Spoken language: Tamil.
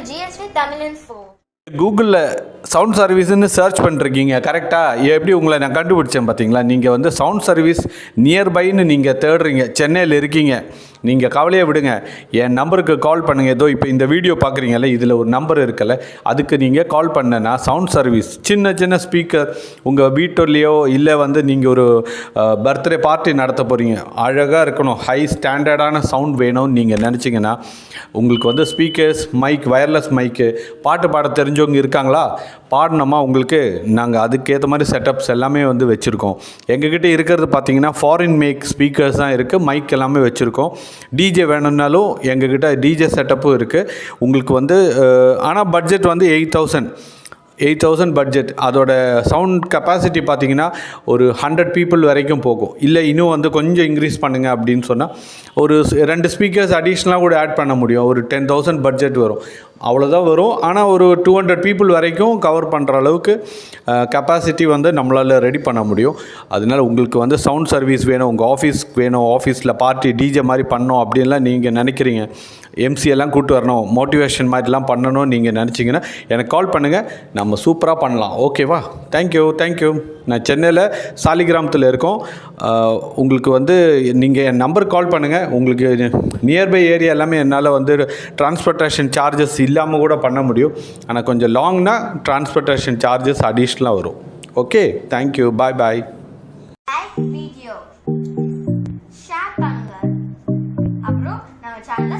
to GSV Tamil Info. கூகுளில் சவுண்ட் சர்வீஸ்னு சர்ச் பண்ணிருக்கீங்க. கரெக்டாக எப்படி உங்களை நான் கண்டுபிடிச்சேன் பார்த்தீங்களா நீங்கள் வந்து சவுண்ட் சர்வீஸ் நியர்பைன்னு நீங்கள் தேடுறீங்க. சென்னையில் இருக்கீங்க. நீங்கள் கவலையை விடுங்க. என் நம்பருக்கு கால் பண்ணுங்கள் ஏதோ இப்போ இந்த வீடியோ பார்க்குறீங்கல்ல இதில் ஒரு நம்பர் இருக்கல அதுக்கு நீங்கள் கால் பண்ணனா சவுண்ட் சர்வீஸ் சின்ன சின்ன ஸ்பீக்கர் உங்கள் வீட்டுலேயோ இல்லை வந்து நீங்கள் ஒரு பர்த்டே பார்ட்டி நடத்த போகிறீங்க அழகாக இருக்கணும். ஹை ஸ்டாண்டர்டான சவுண்ட் வேணும்னு நீங்கள் நினச்சிங்கன்னா உங்களுக்கு வந்து ஸ்பீக்கர்ஸ் மைக் வயர்லெஸ் மைக்கு பாட்டு பாட தெரிஞ்சவங்க இருக்காங்களா? பாடினோமா உங்களுக்கு நாங்கள் அதுக்கேற்ற மாதிரி செட்டப்ஸ் எல்லாமே வந்து வச்சுருக்கோம். எங்ககிட்ட இருக்கிறது பார்த்தீங்கன்னா ஃபாரின் மேக் ஸ்பீக்கர்ஸ் தான் இருக்குது மைக் எல்லாமே வச்சுருக்கோம். டிஜே வேணும்னாலும் எங்ககிட்ட டிஜே செட்டப்பும் இருக்குது உங்களுக்கு வந்து ஆனால் பட்ஜெட் வந்து eight thousand eight thousand budget அதோட சவுண்ட் கெப்பாசிட்டி பார்த்தீங்கன்னா ஒரு ஹண்ட்ரட் பீப்புள் வரைக்கும் போகும். இல்லை இன்னும் வந்து கொஞ்சம் இன்க்ரீஸ் பண்ணுங்கள் அப்படின்னு சொன்னால் ஒரு ரெண்டு ஸ்பீக்கர்ஸ் அடிஷ்னலாக கூட ஆட் பண்ண முடியும். ஒரு டென் தௌசண்ட் பட்ஜெட் வரும். அவ்வளோதான் வரும். ஆனால் ஒரு டூ ஹண்ட்ரட் பீப்புள் வரைக்கும் கவர் பண்ணுற அளவுக்கு கெப்பாசிட்டி வந்து நம்மளால் ரெடி பண்ண முடியும். அதனால் உங்களுக்கு வந்து சவுண்ட் சர்வீஸ் வேணும் உங்கள் ஆஃபீஸ்க்கு வேணும் ஆஃபீஸில் பார்ட்டி டிஜே மாதிரி பண்ணோம் அப்படின்லாம் நீங்கள் நினைக்கிறீங்க. MC எல்லாம் கூட்டு வரணும் மோட்டிவேஷன் மாதிரிலாம் பண்ணணும்னு நீங்கள் நினச்சிங்கன்னா எனக்கு கால் பண்ணுங்கள் நம்ம சூப்பராக பண்ணலாம். ஓகேவா தேங்க்யூ தேங்க்யூ நான் சென்னையில் சாலிகிராமத்தில் இருக்கோம். உங்களுக்கு வந்து நீங்கள் என் நம்பர் கால் பண்ணுங்கள் உங்களுக்கு நியர்பை ஏரியா எல்லாமே என்னால் வந்து டிரான்ஸ்போர்ட்டேஷன் சார்ஜஸ் இல்லாமல் கூட பண்ண முடியும். ஆனால் கொஞ்சம் லாங்னா டிரான்ஸ்போர்ட்டேஷன் சார்ஜஸ் அடிஷ்னலாக வரும். Okay thank you bye bye video share பண்ணுங்கள் அப்புறம் நம்ம சேனலை